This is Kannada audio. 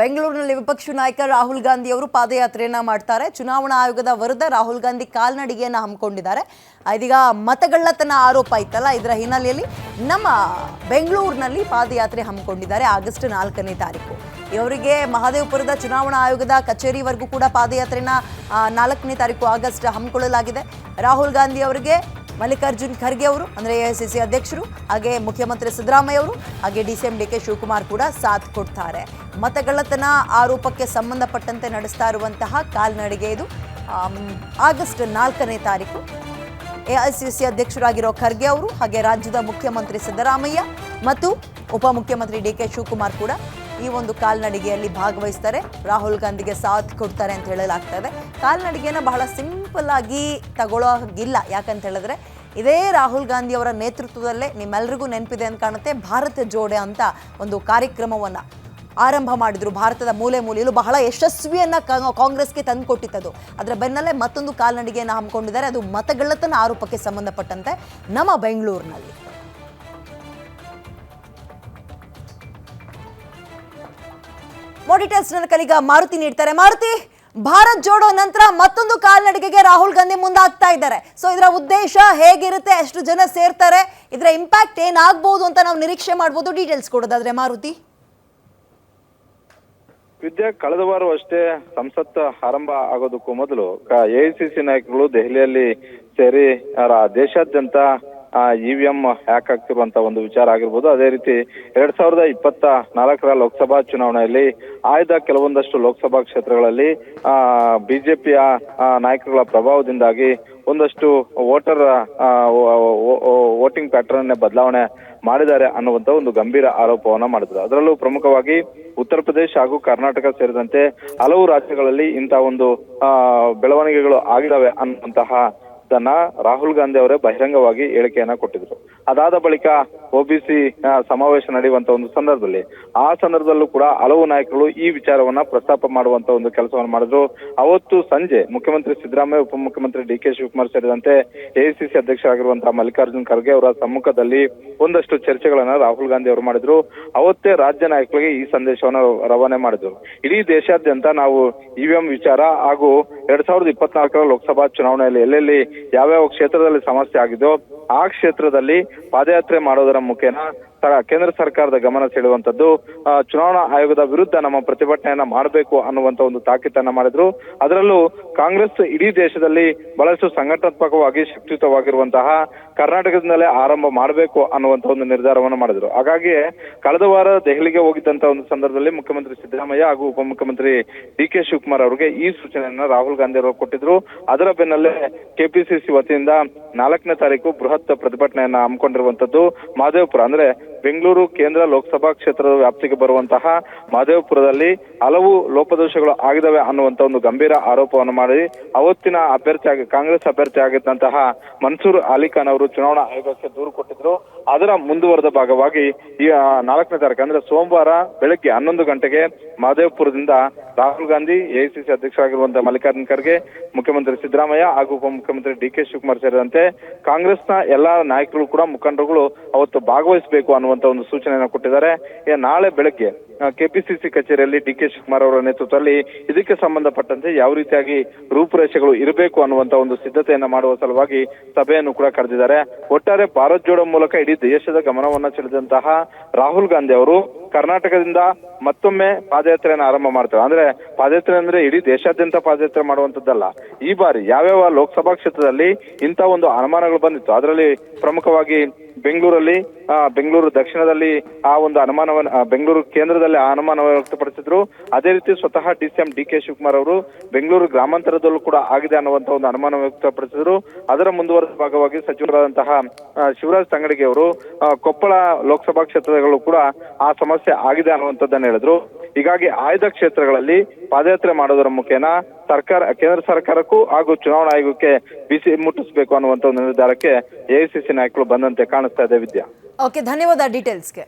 ಬೆಂಗಳೂರಿನಲ್ಲಿ ವಿಪಕ್ಷ ನಾಯಕ ರಾಹುಲ್ ಗಾಂಧಿ ಅವರು ಪಾದಯಾತ್ರೆಯನ್ನ ಮಾಡ್ತಾರೆ. ಚುನಾವಣಾ ಆಯೋಗದ ವಿರುದ್ಧ ರಾಹುಲ್ ಗಾಂಧಿ ಕಾಲ್ನಡಿಗೆಯನ್ನು ಹಮ್ಮಿಕೊಂಡಿದ್ದಾರೆ. ಇದೀಗ ಮತಗಳ್ಳತನ ಆರೋಪ ಇತ್ತಲ್ಲ, ಇದರ ಹಿನ್ನೆಲೆಯಲ್ಲಿ ನಮ್ಮ ಬೆಂಗಳೂರಿನಲ್ಲಿ ಪಾದಯಾತ್ರೆ ಹಮ್ಮಿಕೊಂಡಿದ್ದಾರೆ ಆಗಸ್ಟ್ ನಾಲ್ಕನೇ ತಾರೀಕು. ಇವರಿಗೆ ಮಹದೇವಪುರದ ಚುನಾವಣಾ ಆಯೋಗದ ಕಚೇರಿವರೆಗೂ ಕೂಡ ಪಾದಯಾತ್ರೆನ ನಾಲ್ಕನೇ ತಾರೀಕು ಆಗಸ್ಟ್ ಹಮ್ಮಿಕೊಳ್ಳಲಾಗಿದೆ. ರಾಹುಲ್ ಗಾಂಧಿ ಅವರಿಗೆ, ಮಲ್ಲಿಕಾರ್ಜುನ್ ಖರ್ಗೆ ಅವರು, ಅಂದರೆ ಎ ಸಿ ಸಿ ಅಧ್ಯಕ್ಷರು, ಹಾಗೆ ಮುಖ್ಯಮಂತ್ರಿ ಸಿದ್ದರಾಮಯ್ಯ ಅವರು, ಹಾಗೆ D C M D K Shivakumar ಕೂಡ ಸಾಥ್ ಕೊಡ್ತಾರೆ. ಮತಗಳ್ಳತನ ಆರೋಪಕ್ಕೆ ಸಂಬಂಧಪಟ್ಟಂತೆ ನಡೆಸ್ತಾ ಇರುವಂತಹ ಕಾಲ್ನಡಿಗೆ ಇದು. ಆಗಸ್ಟ್ ನಾಲ್ಕನೇ ತಾರೀಕು. ಎಐಸಿಸಿ ಅಧ್ಯಕ್ಷರಾಗಿರೋ ಖರ್ಗೆ ಅವರು, ಹಾಗೆ ರಾಜ್ಯದ ಮುಖ್ಯಮಂತ್ರಿ ಸಿದ್ದರಾಮಯ್ಯ ಮತ್ತು ಉಪಮುಖ್ಯಮಂತ್ರಿ ಡಿ ಕೆ ಶಿವಕುಮಾರ್ ಕೂಡ ಈ ಒಂದು ಕಾಲ್ನಡಿಗೆಯಲ್ಲಿ ಭಾಗವಹಿಸ್ತಾರೆ. ರಾಹುಲ್ ಗಾಂಧಿಗೆ ಸಾಥ್ ಕೊಡ್ತಾರೆ ಅಂತ ಹೇಳಲಾಗ್ತದೆ ಕಾಲ್ನಡಿಗೆಯನ್ನು ಬಹಳ ಸಿಂಪಲ್ ಆಗಿ ತಗೊಳ್ಳೋ ಹಾಗಿಲ್ಲ. ಯಾಕಂತ ಹೇಳಿದ್ರೆ, ಇದೇ ರಾಹುಲ್ ಗಾಂಧಿ ಅವರ ನೇತೃತ್ವದಲ್ಲೇ ನಿಮ್ಮೆಲ್ಲರಿಗೂ ನೆನಪಿದೆ ಅಂತ ಕಾಣುತ್ತೆ. ಭಾರತ ಜೋಡೆ ಅಂತ ಒಂದು ಕಾರ್ಯಕ್ರಮವನ್ನು ಆರಂಭ ಮಾಡಿದ್ರು. ಭಾರತದ ಮೂಲೆ ಮೂಲೆಯಲ್ಲೂ ಬಹಳ ಯಶಸ್ವಿಯನ್ನು ಕಾಂಗ್ರೆಸ್ಗೆ ತಂದುಕೊಟ್ಟಿತ್ತದು. ಅದರ ಬೆನ್ನಲ್ಲೇ ಮತ್ತೊಂದು ಕಾಲ್ನಡಿಗೆಯನ್ನು ಹಮ್ಮಿಕೊಂಡಿದ್ದಾರೆ. ಅದು ಮತಗಳ್ಳತನ ಆರೋಪಕ್ಕೆ ಸಂಬಂಧಪಟ್ಟಂತೆ ನಮ್ಮ ಬೆಂಗಳೂರಿನಲ್ಲಿ. ನನ್ನ ಕಲಿಗ ಮಾರುತಿ ನೀಡ್ತಾರೆ. ಮಾರುತಿ, ಭಾರತ್ ಜೋಡೋ ನಂತರ ಮತ್ತೊಂದು ಕಾಲ್ನಡಿಗೆಗೆ ರಾಹುಲ್ ಗಾಂಧಿ ಮುಂದಾಗ್ತಾ ಇದ್ದಾರೆ. ಸೊ ಇದರ ಉದ್ದೇಶ ಹೇಗಿರುತ್ತೆ? ಎಷ್ಟು ಜನ ಸೇರ್ತಾರೆ? ಇದರ ಇಂಪ್ಯಾಕ್ಟ್ ಏನಾಗಬಹುದು ಅಂತ ನಾವು ನಿರೀಕ್ಷೆ ಮಾಡ್ಬೋದು. ಡೀಟೇಲ್ಸ್ ಕೊಡೋದಾದ್ರೆ ಮಾರುತಿ. ವಿದ್ಯಾ, ಕಳೆದ ವಾರ ಅಷ್ಟೇ ಸಂಸತ್ ಆರಂಭ ಆಗೋದಕ್ಕೂ ಮೊದಲು ಎಐಸಿಸಿ ನಾಯಕರು ದೆಹಲಿಯಲ್ಲಿ ಸೇರಿ ಅವರ ವಿ ಹ್ಯಾಕ್ ಆಗ್ತಿರುವಂತ ಒಂದು ವಿಚಾರ ಆಗಿರ್ಬೋದು. ಅದೇ ರೀತಿ ಎರಡ್ ಸಾವಿರದ ಇಪ್ಪತ್ತ ನಾಲ್ಕರ ಲೋಕಸಭಾ ಚುನಾವಣೆಯಲ್ಲಿ ಆಯ್ದ ಕೆಲವೊಂದಷ್ಟು ಲೋಕಸಭಾ ಕ್ಷೇತ್ರಗಳಲ್ಲಿ, ಆ, ಬಿಜೆಪಿಯ ನಾಯಕರುಗಳ ಪ್ರಭಾವದಿಂದಾಗಿ ಒಂದಷ್ಟು ವೋಟರ್ ವೋಟಿಂಗ್ ಪ್ಯಾಟರ್ನ್ ಬದಲಾವಣೆ ಮಾಡಿದ್ದಾರೆ ಅನ್ನುವಂತ ಒಂದು ಗಂಭೀರ ಆರೋಪವನ್ನ ಮಾಡಿದ್ರು. ಅದರಲ್ಲೂ ಪ್ರಮುಖವಾಗಿ ಉತ್ತರ ಪ್ರದೇಶ ಹಾಗೂ ಕರ್ನಾಟಕ ಸೇರಿದಂತೆ ಹಲವು ರಾಜ್ಯಗಳಲ್ಲಿ ಇಂತಹ ಒಂದು ಬೆಳವಣಿಗೆಗಳು ಆಗಿದಾವೆ ಅನ್ನುವಂತಹ ದನ್ನ ರಾಹುಲ್ ಗಾಂಧಿ ಅವರೇ ಬಹಿರಂಗವಾಗಿ ಹೇಳಿಕೆಯನ್ನ ಕೊಟ್ಟಿದ್ರು. ಅದಾದ ಬಳಿಕ ಒಬಿಸಿ ಸಮಾವೇಶ ನಡೆಯುವಂತ ಒಂದು ಸಂದರ್ಭದಲ್ಲಿ ಆ ಸಂದರ್ಭದಲ್ಲೂ ಕೂಡ ಹಲವು ನಾಯಕರು ಈ ವಿಚಾರವನ್ನ ಪ್ರಸ್ತಾಪ ಮಾಡುವಂತ ಒಂದು ಕೆಲಸವನ್ನು ಮಾಡಿದ್ರು. ಅವತ್ತು ಸಂಜೆ ಮುಖ್ಯಮಂತ್ರಿ ಸಿದ್ದರಾಮಯ್ಯ, ಉಪಮುಖ್ಯಮಂತ್ರಿ ಡಿ ಕೆ ಶಿವಕುಮಾರ್ ಸೇರಿದಂತೆ ಎಐಸಿಸಿ ಅಧ್ಯಕ್ಷರಾಗಿರುವಂತಹ ಮಲ್ಲಿಕಾರ್ಜುನ್ ಖರ್ಗೆ ಅವರ ಸಮ್ಮುಖದಲ್ಲಿ ಒಂದಷ್ಟು ಚರ್ಚೆಗಳನ್ನ ರಾಹುಲ್ ಗಾಂಧಿ ಅವರು ಮಾಡಿದ್ರು. ಅವತ್ತೇ ರಾಜ್ಯ ನಾಯಕರಿಗೆ ಈ ಸಂದೇಶವನ್ನು ರವಾನೆ ಮಾಡಿದ್ರು. ಇಡೀ ದೇಶಾದ್ಯಂತ ನಾವು ಇವಿಎಂ ವಿಚಾರ ಹಾಗೂ ಎರಡ್ ಸಾವಿರದ ಇಪ್ಪತ್ನಾಲ್ಕರ ಲೋಕಸಭಾ ಚುನಾವಣೆಯಲ್ಲಿ ಎಲ್ಲೆಲ್ಲಿ ಯಾವ್ಯಾವ ಕ್ಷೇತ್ರದಲ್ಲಿ ಸಮಸ್ಯೆ ಆಗಿದೆಯೋ ಆ ಕ್ಷೇತ್ರದಲ್ಲಿ ಪಾದಯಾತ್ರೆ ಮಾಡೋದರ ಮುಖೇನ ಕೇಂದ್ರ ಸರ್ಕಾರದ ಗಮನ ಸೆಳೆಯುವಂತದ್ದು ಆ, ಚುನಾವಣಾ ಆಯೋಗದ ವಿರುದ್ಧ ನಮ್ಮ ಪ್ರತಿಭಟನೆಯನ್ನ ಮಾಡಬೇಕು ಅನ್ನುವಂತ ಒಂದು ತಾಕೀತನ್ನ ಮಾಡಿದ್ರು. ಅದರಲ್ಲೂ ಕಾಂಗ್ರೆಸ್ ಇಡೀ ದೇಶದಲ್ಲಿ ಬಹಳಷ್ಟು ಸಂಘಟನಾತ್ಮಕವಾಗಿ ಶಕ್ತಿಯುತವಾಗಿರುವಂತಹ ಕರ್ನಾಟಕದಿಂದಲೇ ಆರಂಭ ಮಾಡಬೇಕು ಅನ್ನುವಂತ ಒಂದು ನಿರ್ಧಾರವನ್ನು ಮಾಡಿದ್ರು. ಹಾಗಾಗಿ ಕಳೆದ ವಾರ ದೆಹಲಿಗೆ ಹೋಗಿದ್ದಂತ ಒಂದು ಸಂದರ್ಭದಲ್ಲಿ ಮುಖ್ಯಮಂತ್ರಿ ಸಿದ್ದರಾಮಯ್ಯ ಹಾಗೂ ಉಪಮುಖ್ಯಮಂತ್ರಿ ಡಿ ಕೆ ಶಿವಕುಮಾರ್ ಅವರಿಗೆ ಈ ಸೂಚನೆಯನ್ನ ರಾಹುಲ್ ಗಾಂಧಿ ಅವರು ಕೊಟ್ಟಿದ್ರು. ಅದರ ಬೆನ್ನಲ್ಲೇ ಕೆಪಿಸಿಸಿ ವತಿಯಿಂದ ನಾಲ್ಕನೇ ತಾರೀಕು ಬೃಹತ್ ಪ್ರತಿಭಟನೆಯನ್ನ ಹಮ್ಮಿಕೊಂಡಿರುವಂತದ್ದು ಮಾದೇವಪುರ. ಅಂದ್ರೆ ಬೆಂಗಳೂರು ಕೇಂದ್ರ ಲೋಕಸಭಾ ಕ್ಷೇತ್ರದ ವ್ಯಾಪ್ತಿಗೆ ಬರುವಂತಹ ಮಾದೇವಪುರದಲ್ಲಿ ಹಲವು ಲೋಪದೋಷಗಳು ಆಗಿದಾವೆ ಅನ್ನುವಂತ ಒಂದು ಗಂಭೀರ ಆರೋಪವನ್ನು ಮಾಡಿ ಅವತ್ತಿನ ಅಭ್ಯರ್ಥಿ ಆಗಿ ಕಾಂಗ್ರೆಸ್ ಅಭ್ಯರ್ಥಿ ಆಗಿದ್ದಂತಹ ಮನ್ಸೂರ್ ಅಲಿಖಾನ್ ಅವರು ಚುನಾವಣಾ ಆಯೋಗಕ್ಕೆ ದೂರು ಕೊಟ್ಟಿದ್ರು. ಅದರ ಮುಂದುವರೆದ ಭಾಗವಾಗಿ ಈ ನಾಲ್ಕನೇ ತಾರೀಕು ಅಂದ್ರೆ ಸೋಮವಾರ ಬೆಳಗ್ಗೆ ಹನ್ನೊಂದು ಗಂಟೆಗೆ ಮಾದೇವಪುರದಿಂದ ರಾಹುಲ್ ಗಾಂಧಿ ಎಐಸಿಸಿ ಅಧ್ಯಕ್ಷರಾಗಿರುವಂತಹ ಮಲ್ಲಿಕಾರ್ಜುನ್ ಖರ್ಗೆ, ಮುಖ್ಯಮಂತ್ರಿ ಸಿದ್ದರಾಮಯ್ಯ ಹಾಗೂ ಉಪಮುಖ್ಯಮಂತ್ರಿ ಡಿ ಕೆ ಶಿವಕುಮಾರ್ ಸೇರಿದಂತೆ ಕಾಂಗ್ರೆಸ್ನ ಎಲ್ಲಾ ನಾಯಕರು ಕೂಡ ಮುಖಂಡರುಗಳು ಅವತ್ತು ಭಾಗವಹಿಸಬೇಕು ಅನ್ನುವಂತ ಒಂದು ಸೂಚನೆಯನ್ನು ಕೊಟ್ಟಿದ್ದಾರೆ. ನಾಳೆ ಬೆಳಗ್ಗೆ ಕೆಪಿಸಿಸಿ ಕಚೇರಿಯಲ್ಲಿ ಡಿ ಕೆ ಶಿವಕುಮಾರ್ ಅವರ ನೇತೃತ್ವದಲ್ಲಿ ಇದಕ್ಕೆ ಸಂಬಂಧಪಟ್ಟಂತೆ ಯಾವ ರೀತಿಯಾಗಿ ರೂಪುರೇಷೆಗಳು ಇರಬೇಕು ಅನ್ನುವಂತ ಒಂದು ಸಿದ್ಧತೆಯನ್ನ ಮಾಡುವ ಸಲುವಾಗಿ ಸಭೆಯನ್ನು ಕೂಡ ಕರೆದಿದ್ದಾರೆ. ಒಟ್ಟಾರೆ ಭಾರತ್ ಜೋಡೋ ಮೂಲಕ ಇಡೀ ದೇಶದ ಗಮನವನ್ನ ಸೆಳೆದಂತಹ ರಾಹುಲ್ ಗಾಂಧಿ ಅವರು ಕರ್ನಾಟಕದಿಂದ ಮತ್ತೊಮ್ಮೆ ಪಾದಯಾತ್ರೆಯನ್ನು ಆರಂಭ ಮಾಡ್ತಾರೆ. ಅಂದ್ರೆ ಪಾದಯಾತ್ರೆ ಅಂದ್ರೆ ಇಡೀ ದೇಶಾದ್ಯಂತ ಪಾದಯಾತ್ರೆ ಮಾಡುವಂತದ್ದಲ್ಲ ಈ ಬಾರಿ ಯಾವ್ಯಾವ ಲೋಕಸಭಾ ಕ್ಷೇತ್ರದಲ್ಲಿ ಇಂಥ ಒಂದು ಅನುಮಾನಗಳು ಬಂದಿತ್ತು, ಅದರಲ್ಲಿ ಪ್ರಮುಖವಾಗಿ ಬೆಂಗಳೂರಲ್ಲಿ ಬೆಂಗಳೂರು ದಕ್ಷಿಣದಲ್ಲಿ ಆ ಒಂದು ಅನುಮಾನವನ್ನು ಬೆಂಗಳೂರು ಕೇಂದ್ರದಲ್ಲಿ ಆ ಅನುಮಾನವನ್ನು ವ್ಯಕ್ತಪಡಿಸಿದ್ರು. ಅದೇ ರೀತಿ ಸ್ವತಃ D C M D K Shivakumar ಅವರು ಬೆಂಗಳೂರು ಗ್ರಾಮಾಂತರದಲ್ಲೂ ಕೂಡ ಆಗಿದೆ ಅನ್ನುವಂತ ಒಂದು ಅನುಮಾನ ವ್ಯಕ್ತಪಡಿಸಿದ್ರು. ಅದರ ಮುಂದುವರೆದ ಭಾಗವಾಗಿ ಸಚಿವರಾದಂತಹ ಶಿವರಾಜ್ ತಂಗಡಿಗೆ ಅವರು ಕೊಪ್ಪಳ ಲೋಕಸಭಾ ಕ್ಷೇತ್ರಗಳು ಕೂಡ ಆ ಸಮಸ್ಯೆ ಆಗಿದೆ ಅನ್ನುವಂಥದ್ದನ್ನು ಹೇಳಿದ್ರು. ಹೀಗಾಗಿ ಆಯ್ದ ಕ್ಷೇತ್ರಗಳಲ್ಲಿ ಪಾದಯಾತ್ರೆ ಮಾಡೋದರ ಮುಖೇನ ಸರ್ಕಾರ, ಕೇಂದ್ರ ಸರ್ಕಾರಕ್ಕೂ ಹಾಗೂ ಚುನಾವಣಾ ಆಯೋಗಕ್ಕೆ ಬಿಸಿ ಮುಟ್ಟಿಸಬೇಕು ಅನ್ನುವಂತ ಒಂದು ನಿರ್ಧಾರಕ್ಕೆ ಎಐಸಿಸಿ ನಾಯಕರು ಬಂದಂತೆ ಕಾಣಿಸ್ತಾ ಇದೆ ವಿದ್ಯಾ. ಓಕೆ ಧನ್ಯವಾದ ಡೀಟೇಲ್ಸ್ಗೆ.